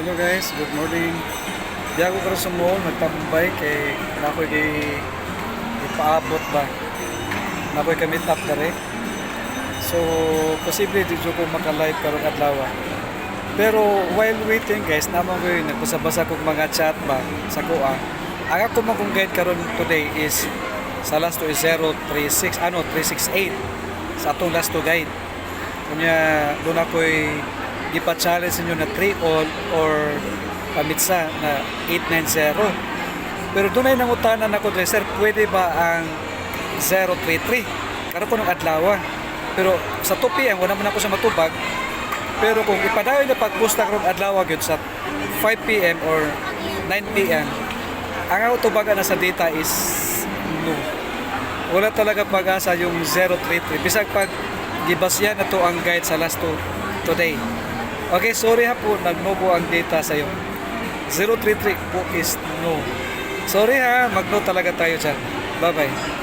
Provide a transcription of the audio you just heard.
Hello guys, good morning. Di ako karon sa mall, nagtambay kay nakoy kay ipaabot ba. Nakoy kami tap dere. So, posible di ko maka-live karong adlaw. Pero while waiting guys, naman ko yun, nagbasa-basa kong mga chat ba sa kuha. Ang ako man kong guide karon today is sa last is 036, ano, 368 sa atong last to guide. Kunya, doon ako'y gipa-challenge ninyo na 3 all or pamitsa na 890. Pero doon ay nangutanan ako, dre, sir, pwede ba ang 033? Karoon ko ng adlaw. Pero sa 2 p.m., wala man ako sa matubag. Pero kung ipadayon na pagpusta karong adlaw gyud sa 5 p.m. or 9 p.m., ang ako na sa data is no. Wala talaga pag-asa yung 033. Bisag pag gibasya na to ang guide sa last to today. Okay, sorry ha po, nag-no po ang data sa'yo. 033 po is no. Sorry ha, mag-no talaga tayo dyan. Bye-bye.